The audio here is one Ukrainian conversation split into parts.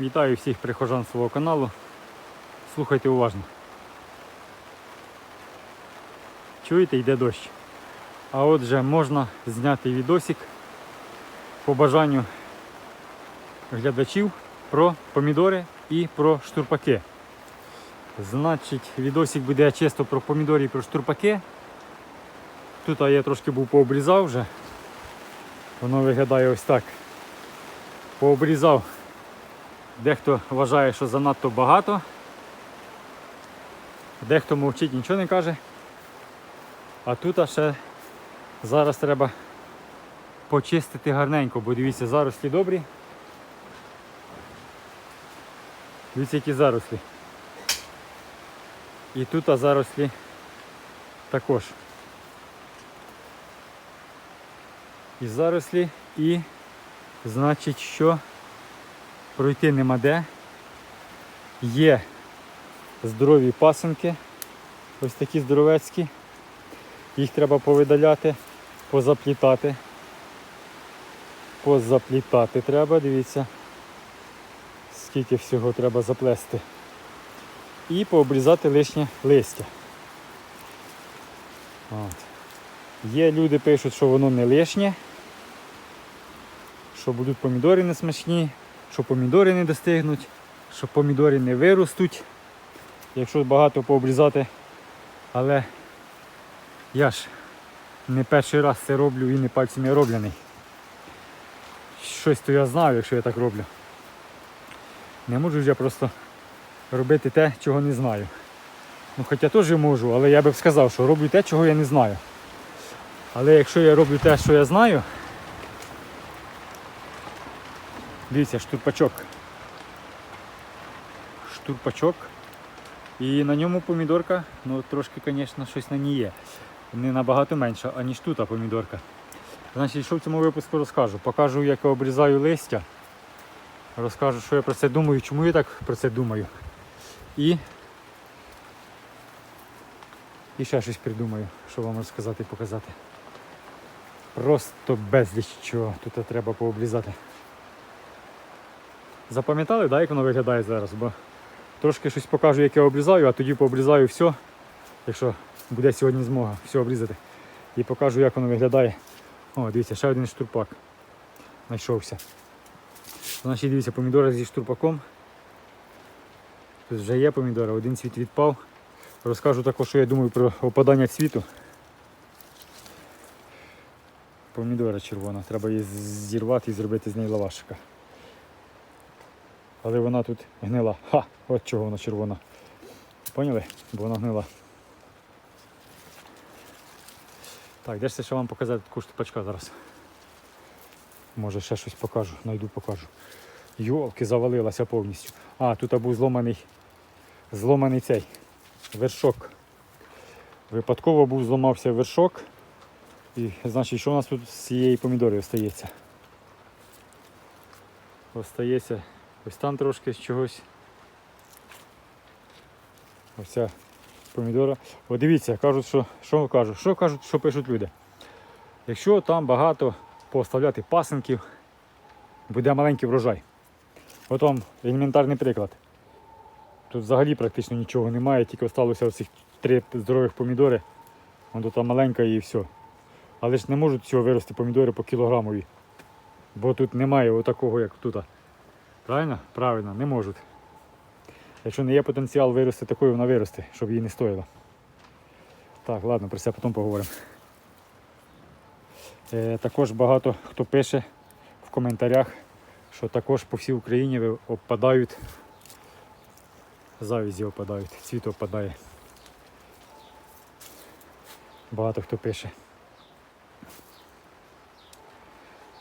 Вітаю всіх прихожан свого каналу. Слухайте уважно. Чуєте, йде дощ. А отже, можна зняти відосик по бажанню глядачів про помідори і про штурпаки. Значить, відосик буде чисто про помідори і про штурпаки. Тут я трошки був пообрізав вже. Воно виглядає ось так. Пообрізав. Дехто вважає, що занадто багато. Дехто мовчить, нічого не каже. А тут а ще зараз треба почистити гарненько, бо дивіться, зарослі добрі. Дивіться, які зарослі. І тут а зарослі також. І зарослі, і значить, що пройти нема де. Є здорові пасенки, ось такі здоровецькі. Їх треба повидаляти, позаплітати. Позаплітати треба, дивіться, скільки всього треба заплести. І пообрізати лишнє листя. От. Є люди пишуть, що воно не лишнє, що будуть помідори не смачні, що помідори не достигнуть, що помідори не виростуть, якщо багато пообрізати. Але я ж не перший раз це роблю і не пальцем я роблений. Щось то я знаю, якщо я так роблю. Не можу ж я просто робити те, чого не знаю. Ну хоча теж можу, але я би сказав, що роблю те, чого я не знаю. Але якщо я роблю те, що я знаю, дивіться, штурпачок. Штурпачок. І на ньому помідорка, ну трошки, звісно, щось на ній є. Не набагато менша, аніж тут помідорка. Значить, що в цьому випуску розкажу? Покажу, як я обрізаю листя. Розкажу, що я про це думаю, чому я так про це думаю. І, і ще щось придумаю, що вам розказати і показати. Просто безліч чого тут треба пообрізати. Запам'ятали, да, як воно виглядає зараз? Бо трошки щось покажу, як я обрізаю, а тоді пообрізаю все, якщо буде сьогодні змога все обрізати. І покажу, як воно виглядає. О, дивіться, ще один штурпак знайшовся. Значить, дивіться, помідори зі штурпаком. Тут вже є помідори, один цвіт відпав. Розкажу також, що я думаю про опадання цвіту. Помідора червона, треба її зірвати і зробити з неї лавашика. Але вона тут гнила. Ха! От чого вона червона. Поняли? Бо вона гнила. Так, де ж це ще вам показати таку штупачка зараз? Може ще щось покажу, знайду покажу. Йолки завалилася повністю. А, тут був зломаний, зломаний цей вершок. Випадково був зламався вершок. І значить, що у нас тут з цієї помідори остається? Остається ось там трошки з чогось. Ось помідора. О, дивіться, кажуть, що що кажуть, що кажуть, що пишуть люди. Якщо там багато поставляти пасенків, буде маленький врожай. От вам елементарний приклад. Тут взагалі практично нічого немає, тільки залишилося оцих три здорових помідори. Вон тут маленька і все. Але ж не можуть цього вирости помідори по кілограмові. Бо тут немає отакого, як тут. Правильно? Правильно, не можуть. Якщо не є потенціал вирости такою, вона виросте, щоб її не стоїло. Так, ладно, про це потім поговоримо. Е, також багато хто пише в коментарях, що також по всій Україні опадають, завізі опадають, цвіт опадає. Багато хто пише.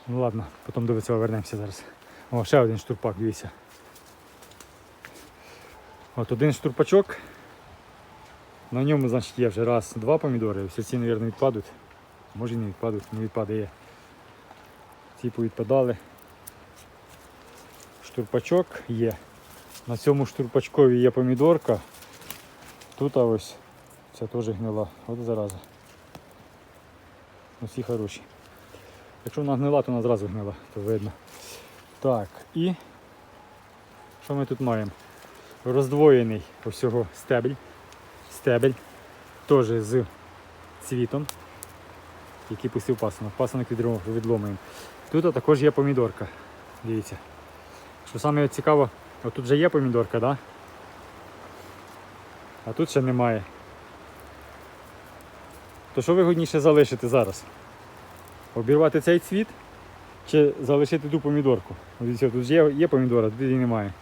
Ну ладно, потім до цього вернемося зараз. О, ще один штурпак, дивіться. От один штурпачок. На ньому, значить, є вже раз, два помідори. Всі ці, мабуть, відпадуть. Може не відпадуть, не відпадає. Ці повідпадали. Штурпачок є. На цьому штурпачкові є помідорка. Тут а ось ця теж гнила. От зараза. Усі хороші. Якщо вона гнила, то вона зразу гнила, то видно. Так, і Що ми тут маємо? Роздвоєний усього стебель. Стебель. Теж з цвітом, який пустив. Пасинок відро- відломуємо. Тут також є помідорка. Дивіться. Що саме цікаво, отут вже є помідорка, да? а тут ще немає. То що вигодніше залишити зараз? Обірвати цей цвіт чи залишити ту помідорку? Дивіться, тут є, є помідора, тут її немає.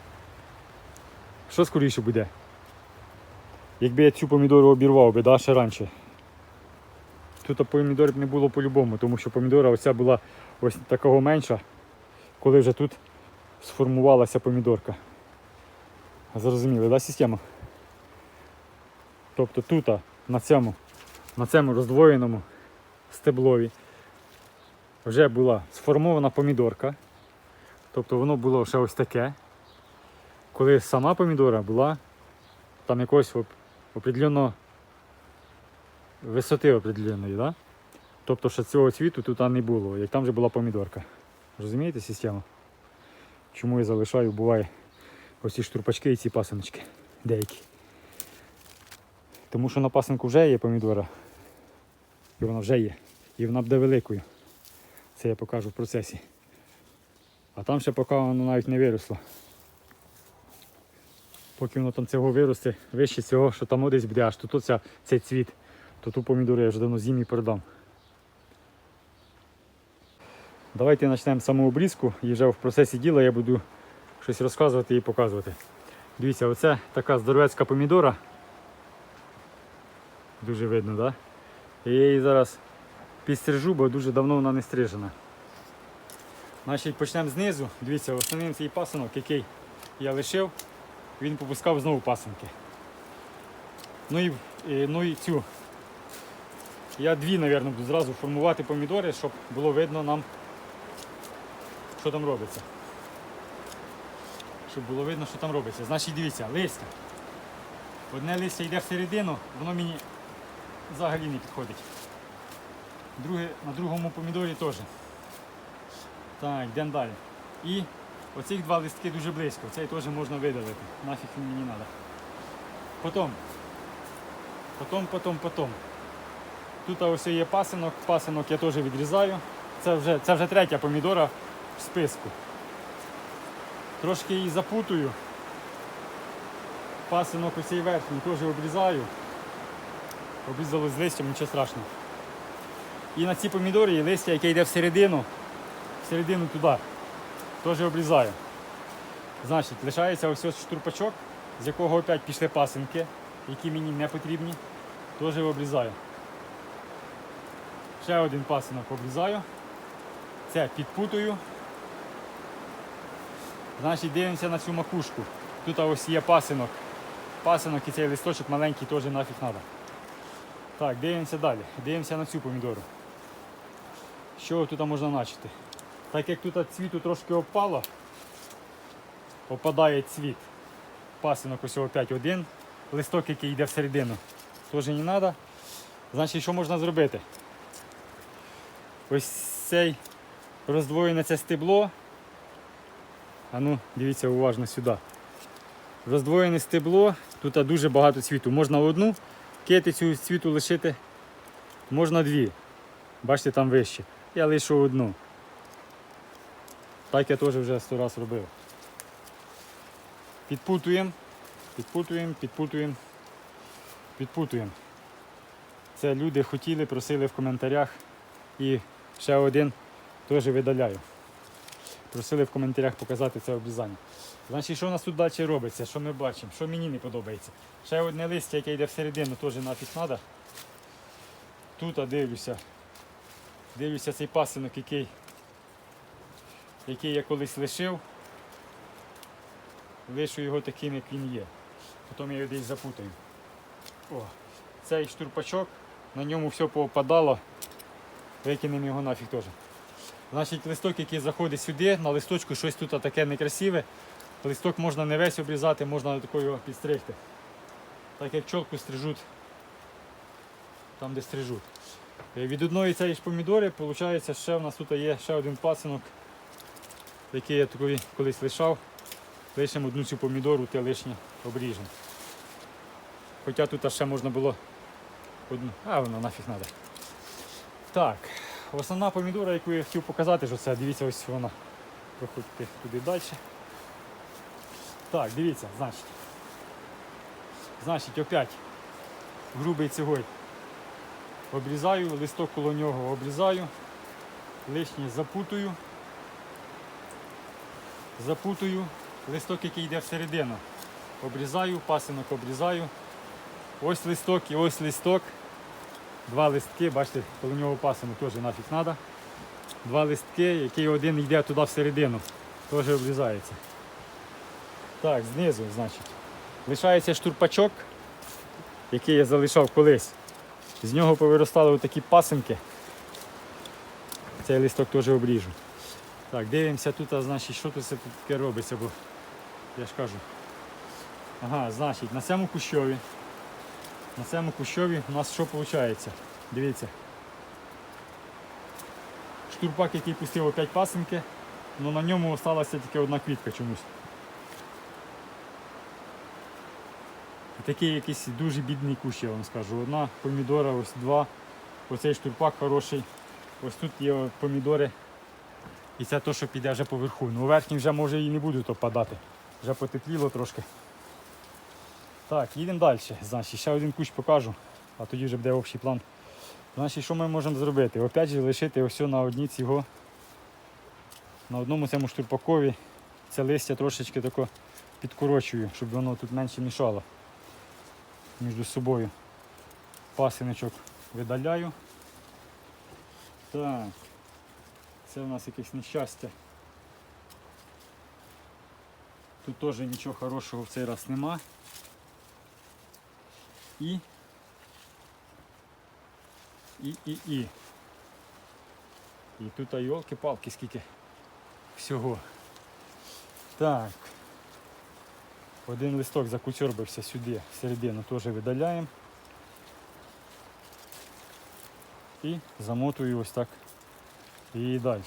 Що скоріше буде? Якби я цю помідору обірвав би, да, ще раніше. Тут помідор б не було по-любому, тому що помідора оця була ось такого менша, коли вже тут сформувалася помідорка. Зрозуміли, да, система? Тобто тут, на цьому, на цьому роздвоєному стеблові вже була сформована помідорка. Тобто воно було ще ось таке. Коли сама помідора була там якогось оп- определеного висоти определеної, да? Тобто, що цього цвіту тут не було, як там вже була помідорка. Розумієте систему? Чому я залишаю, буває ось ці штурпачки і ці пасиночки деякі. Тому що на пасинку вже є помідора. І вона вже є. І вона буде великою. Це я покажу в процесі. А там ще поки воно навіть не виросло. Поки воно там цього виросте, вище цього, що там десь буде, аж тут оця, цей цвіт, то ту помідору я вже давно з'їм і продам. Давайте почнемо з самого обрізку і вже в процесі діла я буду щось розказувати і показувати. Дивіться, оце така здоровецька помідора. Дуже видно, так? Да? І я її зараз підстрижу, бо дуже давно вона не стрижена. Значить, почнемо знизу. Дивіться, основним цей пасинок, який я лишив, він попускав знову пасинки. Ну і, і- ну і цю. Я дві, мабуть, буду зразу формувати помідори, щоб було видно нам, що там робиться. Щоб було видно, що там робиться. Значить, дивіться, листя. Одне листя йде всередину, воно мені взагалі не підходить. Друге, на другому помідорі теж. Так, йдемо далі. І оцих два листки дуже близько. Цей теж можна видалити. Нафіг мені не треба. Потім. Потім, потім, потім. Тут ось є пасинок. Пасинок я теж відрізаю. Це вже, це вже третя помідора в списку. Трошки її запутую. Пасинок оцей верхній теж обрізаю. Обрізали з листям, нічого страшного. І на ці помідори є листя, яке йде всередину, всередину туди. Теж обрізаю. Значить, лишається ось ось штурпачок, з якого опять пішли пасинки, які мені не потрібні. Теж обрізаю. Ще один пасинок обрізаю. Це підпутую. Значить, дивимося на цю макушку. Тут ось є пасинок. Пасинок і цей листочок маленький теж нафіг треба. Так, дивимося далі. Дивимося на цю помідору. Що тут можна начати? Так як тут цвіту трошки опало, опадає цвіт. Пасинок опять один. Листок, який йде всередину, теж не треба. Значить, що можна зробити? Ось цей роздвоєне це стебло. А ну, дивіться уважно сюди. Роздвоєне стебло, тут дуже багато цвіту. Можна одну китицю з цвіту лишити, можна дві. Бачите, там вище. Я лишу одну. Так я теж вже сто раз робив. Підпутуємо, підпутуємо, підпутуємо, підпутуємо. Це люди хотіли, просили в коментарях. І ще один теж видаляю. Просили в коментарях показати це обрізання. Значить, що у нас тут далі робиться? Що ми бачимо? Що мені не подобається? Ще одне листя, яке йде всередину, теж нафіг треба. Тут дивлюся. Дивлюся цей пасинок, який, який я колись лишив. Лишу його таким, як він є. Потім я його десь запутаю. О, цей штурпачок, на ньому все поопадало. Викинемо його нафіг теж. Значить, листок, який заходить сюди, на листочку щось тут таке некрасиве. Листок можна не весь обрізати, можна такою його підстригти. Так як чолку стрижуть там, де стрижуть. Е, Від одної цієї ж помідори, виходить, ще в нас тут є ще один пасинок, який я колись лишав. лишимо одну цю помідору, те лишнє обріжемо. Хоча тут ще можна було одну. А воно нафіг треба. Так, основна помідора, яку я хотів показати, що це, дивіться, ось вона. Проходьте туди далі. Так, дивіться, значить. Значить, опять грубий цегой. Обрізаю, листок коло нього обрізаю, лишнє запутую, запутую, листок, який йде всередину. Обрізаю, пасинок обрізаю. Ось листок і ось листок. Два листки, бачите, коло нього пасинок теж нафіг треба. Два листки, який один йде туди всередину, теж обрізається. Так, знизу, значить. Лишається штурпачок, який я залишав колись. З нього повиростали отакі пасинки. Цей листок теж обріжу. Так, дивимося тут, а, значить, що тут тут таке робиться, бо я ж кажу. Ага, значить, на цьому кущові. На цьому кущові у нас що виходить? Дивіться. Штурпак, який пустив опять пасинки, але на ньому залишилася тільки одна квітка чомусь. Такий якийсь дуже бідний кущ, я вам скажу. Одна помідора, ось два. Оцей штурпак хороший. Ось тут є помідори. І це те, що піде вже поверху. Ну верхні вже може і не будуть опадати. Вже потепліло трошки. Так, їдемо далі. Значить, ще один кущ покажу, а тоді вже буде общий план. Значить, що ми можемо зробити? Опять же лишити ось на одній цього. На одному цьому штурпакові це листя трошечки тако підкорочую, щоб воно тут менше мішало між собою. Пасиночок видаляю. Так, це у нас якесь нещастя. Тут теж нічого хорошого в цей раз нема. І і, і, і. І тут а йолки-палки скільки всього. Так. Один листок закучербився сюди, всередину теж видаляємо. І замотую ось так і далі.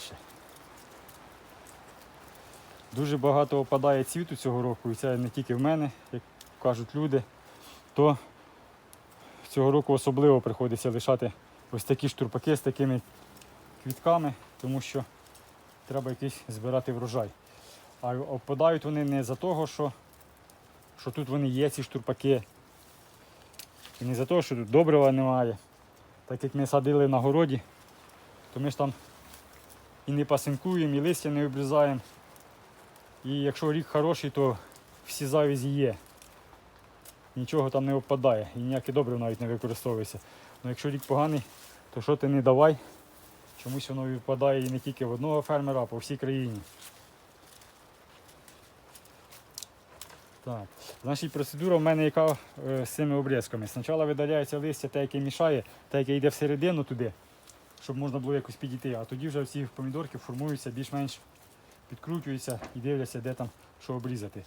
Дуже багато опадає цвіту цього року, і це не тільки в мене, як кажуть люди, то цього року особливо приходиться лишати ось такі штурпаки з такими квітками, тому що треба якийсь збирати врожай. А опадають вони не за того, що що тут вони є, ці штурпаки. І не за те, що тут добрива немає. Так як ми садили на городі, то ми ж там і не пасинкуємо, і листя не обрізаємо. І якщо рік хороший, то всі завізі є. Нічого там не впадає і ніяке добриво навіть не використовується. Ну якщо рік поганий, то що ти не давай, чомусь воно відпадає і не тільки в одного фермера, а по всій країні. Так, значить процедура в мене яка е, з цими обрізками. Спочатку видаляється листя, те, яке мішає, те, яке йде всередину туди, щоб можна було якось підійти. А тоді вже всі помідорки формуються, більш-менш підкручуються і дивляться, де там що обрізати.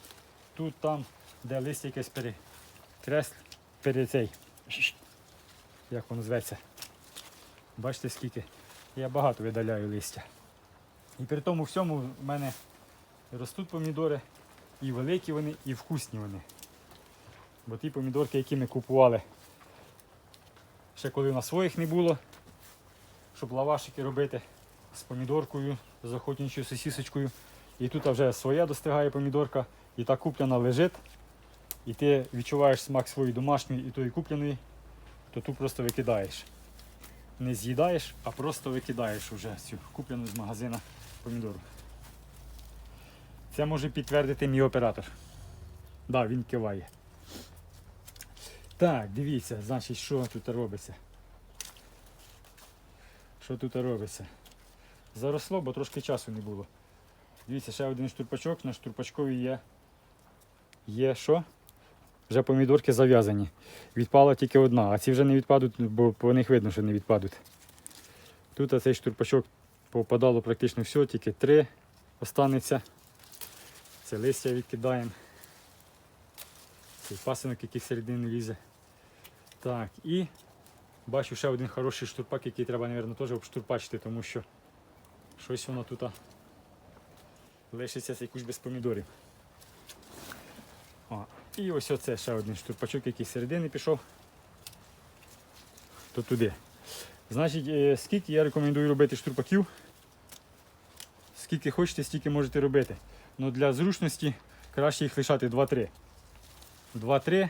Тут, там, де листя якесь перекресль, пере цей, як воно зветься. Бачите скільки? Я багато видаляю листя. І при тому всьому в мене ростуть помідори. І великі вони, і вкусні вони. Бо ті помідорки, які ми купували, ще коли на своїх не було, щоб лавашики робити з помідоркою, з охотничою сосісочкою. І тут вже своя достигає помідорка, і та куплена лежить. І ти відчуваєш смак своєї домашньої і тої купленої, то ту просто викидаєш. Не з'їдаєш, а просто викидаєш вже цю куплену з магазина помідору. Це може підтвердити мій оператор. Так, да, він киває. Так, дивіться, значить, що тут робиться. Що тут робиться? Заросло, бо трошки часу не було. Дивіться, ще один штурпачок, на штурпачкові є. Є що? Вже помідорки зав'язані. Відпала тільки одна, а ці вже не відпадуть, бо по них видно, що не відпадуть. Тут цей штурпачок попадало практично все, тільки три останеться. Це листя відкидаємо. Цей пасинок, який всередину лізе. Так, і бачу ще один хороший штурпак, який треба, мабуть, теж обштурпачити, тому що щось воно тут лишиться кущ без помідорів. І ось оце ще один штурпачок, який середини пішов. То туди. Значить, е, скільки я рекомендую робити штурпаків? Скільки хочете, стільки можете робити. Ну для зручності краще їх лишати 2-3. 2-3,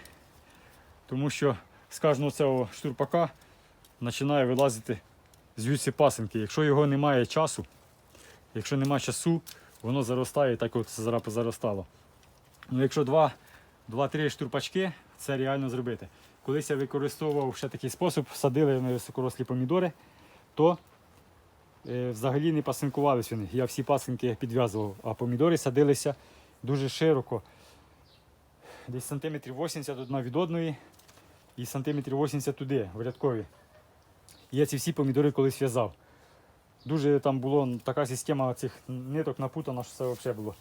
тому що з кожного цього штурпака починає вилазити звідси пасинки. Якщо його немає часу, якщо немає часу, воно заростає так от зараз позаростало. Ну, якщо 2-3 штурпачки, це реально зробити. Колись я використовував ще такий спосіб, садили на високорослі помідори, то взагалі не пасинкувалися вони. Я всі пасинки підв'язував, а помідори садилися дуже широко. Десь сантиметрів 80 одна від одної і сантиметрів 80 туди, в рядкові. Я ці всі помідори колись в'язав. Дуже там була така система цих ниток напутана, що це взагалі було.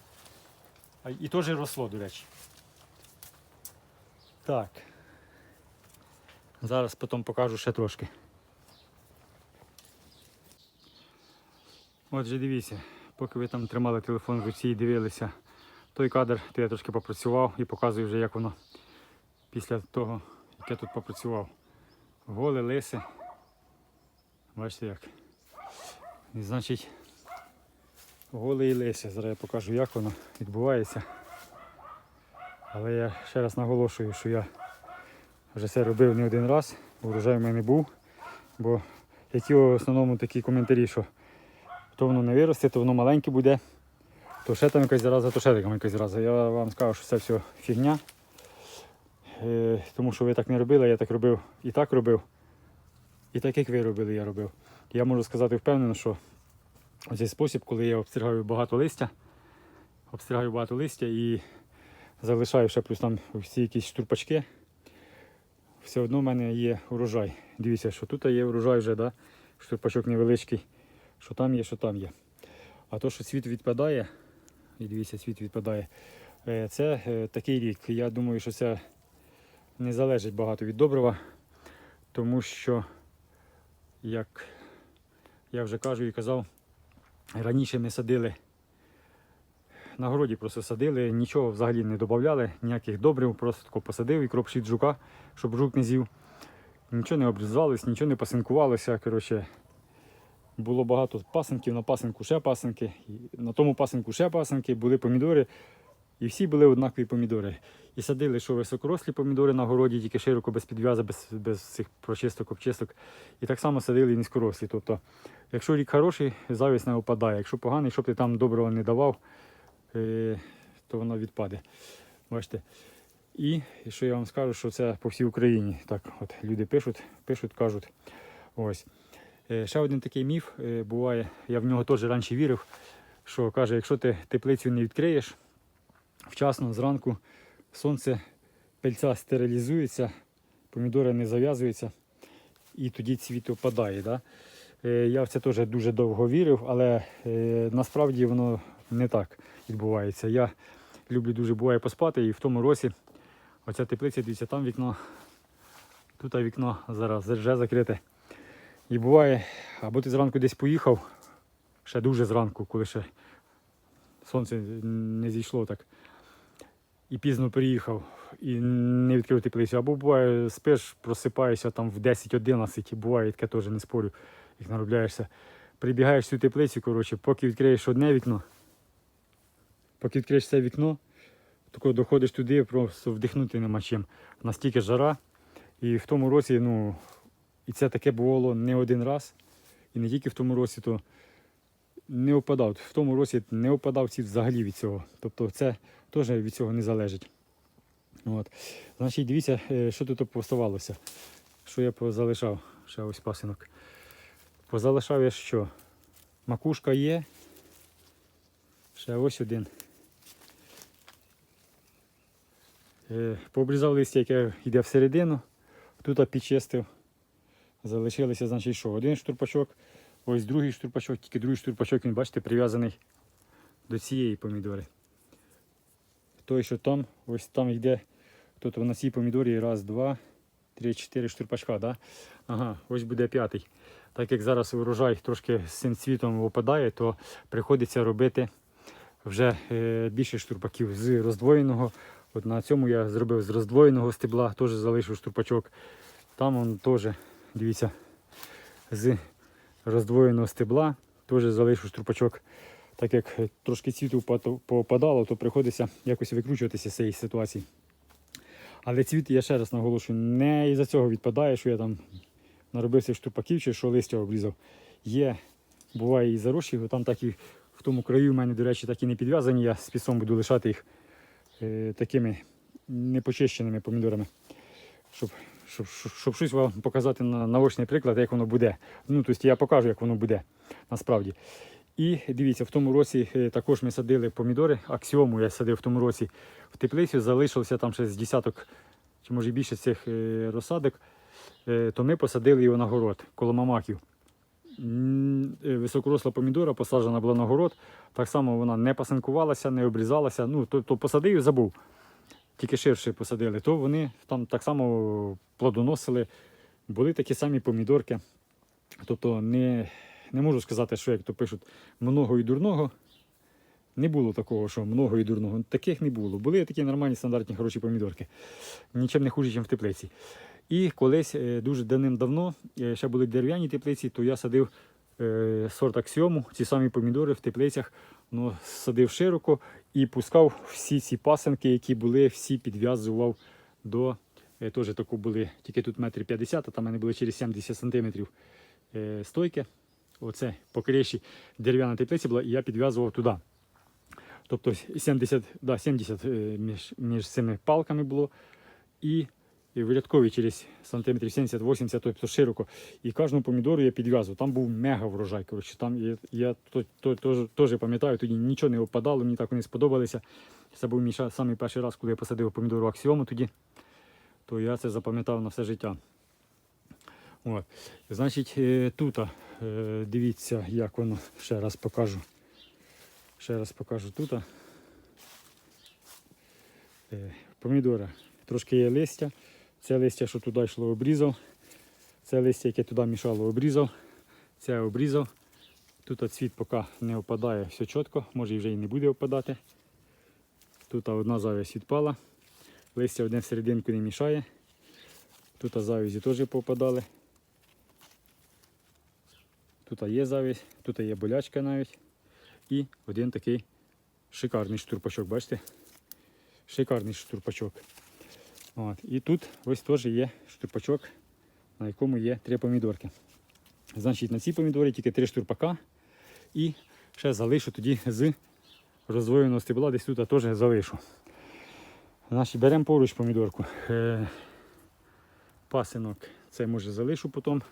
І теж росло, до речі. Так. Зараз потім покажу ще трошки. Отже, дивіться, поки ви там тримали телефон в руці і дивилися той кадр, то я трошки попрацював і показую вже, як воно після того, як я тут попрацював. Голе, лисе. Бачите як. І, значить, голе і лисе. Зараз я покажу, як воно відбувається. Але я ще раз наголошую, що я вже це робив не один раз, урожай в мене був. Бо які в основному такі коментарі, що то воно не виросте, то воно маленьке буде, то ще там якась зараза, то ще там якась зараза. Я вам скажу, що це все фігня. Е, тому що ви так не робили, я так робив і так робив. І так як ви робили, я робив. Я можу сказати впевнено, що цей спосіб, коли я обстригаю багато листя, обстригаю багато листя і залишаю ще плюс там всі якісь штурпачки, все одно в мене є урожай. Дивіться, що тут є урожай вже, да? штурпачок невеличкий, що там є, що там є. А то, що світ відпадає, і дивіться, світ відпадає, е, це е, такий рік. Я думаю, що це не залежить багато від добрива, тому що, як я вже кажу і казав, раніше ми садили на городі просто садили, нічого взагалі не додавали, ніяких добрив, просто тако посадив і кропшить жука, щоб жук не з'їв. Нічого не обрізалось, нічого не пасинкувалося. Коротше, було багато пасинків, на пасинку ще пасинки, на тому пасинку ще пасинки, були помідори, і всі були однакові помідори. І садили, що високорослі помідори на городі, тільки широко, без підв'яза, без, без цих прочисток, обчисток. І так само садили і низькорослі. Тобто, якщо рік хороший, завість не опадає. Якщо поганий, щоб ти там доброго не давав, е, то воно відпаде. Бачите. І що я вам скажу, що це по всій Україні. Так, от люди пишуть, пишуть, кажуть. Ось. Е, Ще один такий міф е, буває, я в нього теж раніше вірив, що каже, якщо ти теплицю не відкриєш вчасно зранку, сонце пельця стерилізується, помідори не зав'язуються і тоді цвіт опадає. Да? Е, Я в це теж дуже довго вірив, але насправді воно не так відбувається. Я люблю дуже буває поспати і в тому році оця теплиця, дивіться, там вікно, тут вікно зараз вже закрите. І буває, або ти зранку десь поїхав, ще дуже зранку, коли ще сонце не зійшло так. І пізно приїхав і не відкрив теплицю. Або буває, спиш, просипаєшся там в 10-11, буває таке теж не спорю, як наробляєшся. Прибігаєш в цю теплицю, коротше, поки відкриєш одне вікно, поки відкриєш це вікно, тако доходиш туди, просто вдихнути нема чим. Настільки жара. І в тому році, ну, і це таке бувало не один раз. І не тільки в тому році, то не опадав. В тому році не опадав ці взагалі від цього. Тобто це теж від цього не залежить. От. Значить, дивіться, е, що тут поставалося. Що я позалишав, ще ось пасинок. Позалишав я що? Макушка є. Ще ось один. Е, Пообрізав листя, яке йде всередину. Тут підчистив. Залишилося, значить, що? Один штурпачок, ось другий штурпачок, тільки другий штурпачок, він, бачите, прив'язаний до цієї помідори. Той, що там, ось там йде, тут на цій помідорі раз, два, три, чотири штурпачка, да? Ага, ось буде п'ятий. Так як зараз урожай трошки з цим цвітом випадає, то приходиться робити вже е, більше штурпаків з роздвоєного От на цьому я зробив з роздвоєного стебла, теж залишив штурпачок. Там он теж, дивіться, з роздвоєного стебла теж залишив штурпачок. Так як трошки цвіту попадало, то приходиться якось викручуватися з цієї ситуації. Але цвіт, я ще раз наголошую, не із-за цього відпадає, що я там наробився штурпаків чи що листя обрізав. Є, буває і зарощі, там так і в тому краю в мене, до речі, так і не підв'язані. Я з пісом буду лишати їх е, такими непочищеними помідорами, щоб, щоб, щоб, щось вам показати на наочний приклад, як воно буде. Ну, тобто я покажу, як воно буде насправді. І дивіться, в тому році е, також ми садили помідори. Аксіому я садив в тому році в теплицю, залишилося там ще з десяток, чи може більше цих е, розсадок, е, то ми посадили його на город коло мамаків. Високоросла помідора посаджена була на город. Так само вона не пасинкувалася, не обрізалася. Ну, то, то посадив і забув. Тільки ширше посадили, то вони там так само плодоносили. Були такі самі помідорки. Тобто не, не можу сказати, що як то пишуть, много і дурного. Не було такого, що много і дурного. Таких не було. Були такі нормальні стандартні хороші помідорки. Нічим не хуже, ніж в теплиці. І колись е, дуже давним-давно е, ще були дерев'яні теплиці, то я садив е, сорт аксіому, ці самі помідори в теплицях, ну, садив широко і пускав всі ці пасенки, які були, всі підв'язував до е, теж таку були, тільки тут метр п'ятдесят, а там вони були через 70 сантиметрів е, стойки. Оце по криші дерев'яна теплиця була, і я підв'язував туди. Тобто 70, да, 70 е, між, між цими палками було. І, і в рядкові через сантиметрів 70-80, тобто широко. І кожну помідору я підв'язував. Там був мега врожай. Коротше, там я, я теж пам'ятаю, тоді нічого не опадало, мені так вони сподобалися. Це був мій самий перший раз, коли я посадив помідору аксіому тоді, то я це запам'ятав на все життя. От. Значить, е, тут е, дивіться, як воно ще раз покажу. Ще раз покажу тут. Е, Помідора. Трошки є листя. Це листя, що туди йшло, обрізав. Це листя, яке туди мішало, обрізав. Це обрізав. Тут цвіт поки не опадає, все чітко, може і вже і не буде опадати. Тут одна завість відпала. Листя одне всерединку не мішає. Тут завізі теж попадали. Тут є завість, тут є болячка навіть. І один такий шикарний штурпачок, бачите? Шикарний штурпачок. От. І тут ось теж є штурпачок, на якому є три помідорки. Значить, на цій помідорі тільки три штурпака. І ще залишу тоді з роздвоєного стебла, десь тут теж залишу. Значить, беремо поруч помідорку. Е, пасинок. Це може залишу потім.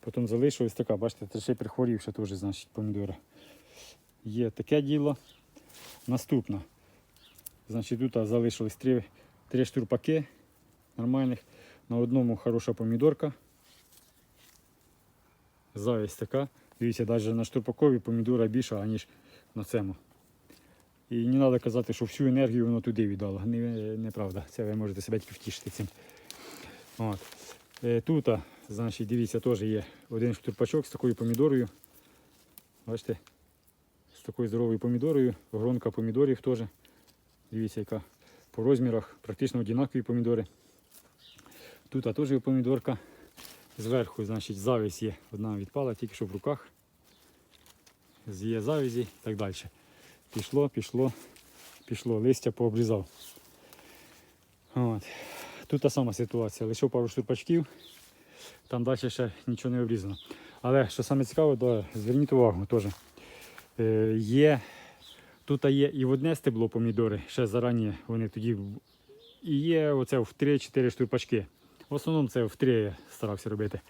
Потім залишу ось така, бачите, ще прихворівша теж, значить, помідора. Є таке діло. Наступна. Значить, тут залишилось три, три штурпаки нормальних. На одному хороша помідорка. Завість така. Дивіться, навіть на штурпакові помідора більша, ніж на цьому. І не треба казати, що всю енергію воно туди віддало. Не, неправда. Це ви можете себе тільки втішити цим. От. Е, Тут, значить, дивіться, теж є один штурпачок з такою помідорою. Бачите? З такою здоровою помідорою, гронка помідорів теж. Дивіться, яка по розмірах практично однакові помідори. Тут теж є помідорка. Зверху, значить, завість є. Одна відпала, тільки що в руках. Є завізі і так далі. Пішло, пішло, пішло, листя пообрізав. От. Тут та сама ситуація. Лишив пару штурпачків, там далі ще нічого не обрізано. Але що саме цікаве, то зверніть увагу теж. Е, є, тут є і в одне стебло помідори, ще зарані вони тоді. І є оце в 3-4 штурпачки. В основному це в 3 я старався робити.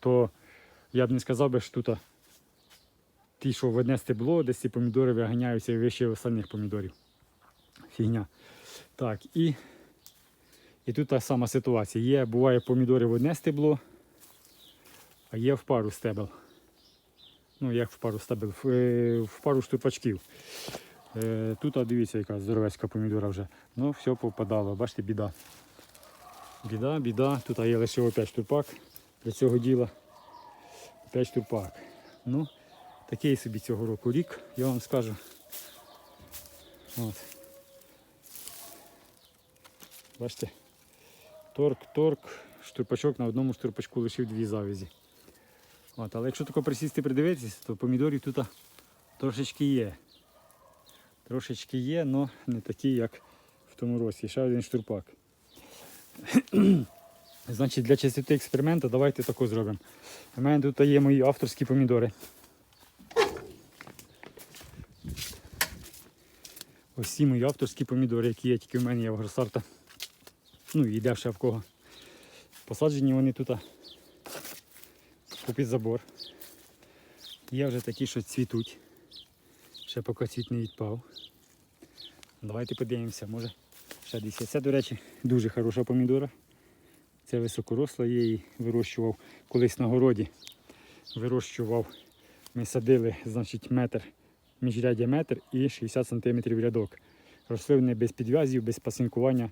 То я б не сказав би, що тут ті, що в одне стебло, десь ці помідори виганяються вище остальних помідорів. Фігня. Так, і і тут та сама ситуація. Є, буває помідори в одне стебло, а є в пару стебел. Ну, як в пару стебел, в, е, в пару штурпачків. Е, Тут, а, дивіться, яка здоровецька помідора вже. Ну, все попадало, бачите, біда. Біда, біда. Тут є лише 5 штурпак для цього діла. 5 штурпак. Ну, такий собі цього року рік, я вам скажу. От. бачите. Торк, торк, штурпачок на одному штурпачку лишив дві завязі. От, але якщо тако присісти придивитися, то помідорів тут трошечки є. Трошечки є, але не такі, як в тому році. Ще один штурпак. Значить, для чистоти експерименту давайте тако зробимо. У мене тут є мої авторські помідори. Ось ці мої авторські помідори, які є тільки в мене є в Гросарта. Ну і де ще в кого. Посаджені вони тут попід забор. Є вже такі, що цвітуть. Ще поки цвіт не відпав. Давайте подивимося, може ще десь. Це, до речі, дуже хороша помідора. Це високоросла, я її вирощував колись на городі. Вирощував, ми садили, значить, метр, міжрядя метр і 60 см рядок. Росли вони без підв'язів, без пасинкування.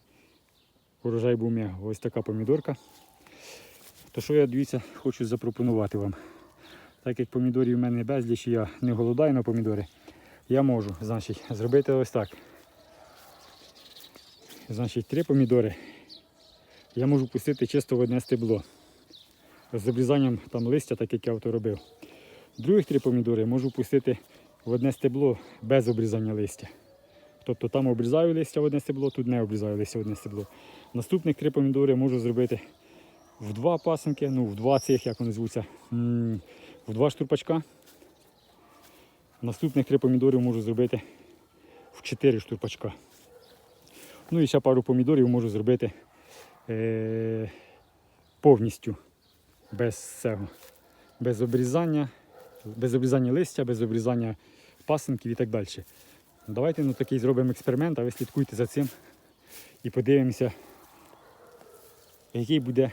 Урожай був мега. Ось така помідорка. То що я дивіться, хочу запропонувати вам. Так як помідорів в мене безліч, я не голодаю на помідори, я можу значить, зробити ось так. Значить, три помідори я можу пустити чисто в одне стебло. З обрізанням там листя, так як я то робив. Других три помідори можу пустити в одне стебло без обрізання листя. Тобто там обрізаю листя в одне стебло, тут не обрізаю листя в одне стебло. Наступних три помідори можу зробити в два пасенки, ну в два цих, як вони звуться, в два штурпачка. Наступних три помідори можу зробити в чотири штурпачка. Ну і ще пару помідорів можу зробити е, повністю без цього, без обрізання, без обрізання листя, без обрізання пасинків і так далі. Давайте ну, такий зробимо експеримент, а ви слідкуйте за цим і подивимося, який буде,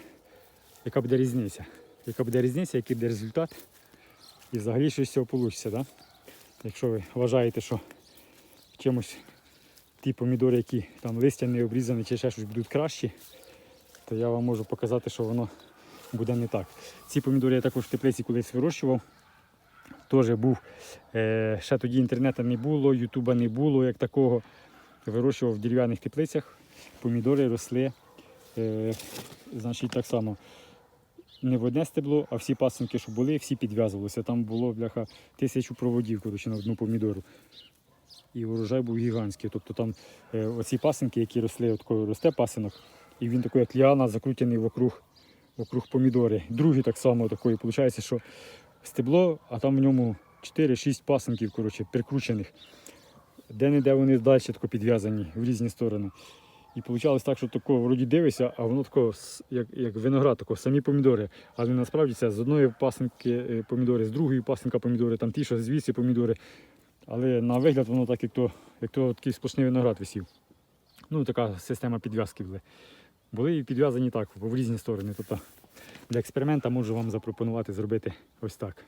яка буде різниця. Яка буде різниця, який буде результат. І взагалі щось цього вийде. Да? Якщо ви вважаєте, що чимось ті помідори, які там листя не обрізані чи ще щось будуть кращі, то я вам можу показати, що воно буде не так. Ці помідори я також в теплиці колись вирощував. Теж був, е, ще тоді інтернету не було, ютуба не було як такого. Вирощував в дерев'яних теплицях, помідори росли. Е, значить, так само не в одне стебло, а всі пасинки, що були, всі підв'язувалися. Там було бляха тисячу проводів коротше, на одну помідору. І урожай був гігантський. Тобто там е, оці пасинки, які росли, от коли росте пасинок, і він такий, як ліана, закрутений вокруг, вокруг помідори. Другий так само такий, виходить, що стебло, а там в ньому 4-6 пасинків коротше, прикручених. Де-не-де вони далі тако підв'язані в різні сторони. І вийшло так, що тако вроді дивишся, а воно тако, як, як виноград, тако, самі помідори. Але насправді це з одної пасинки е, помідори, з другої пасинка помідори, там ті, що звідси помідори. Але на вигляд воно так, як то, як то такий сплошний виноград висів. Ну, така система підв'язки були. Були і підв'язані так, в різні сторони. Тобто для експеримента можу вам запропонувати зробити ось так.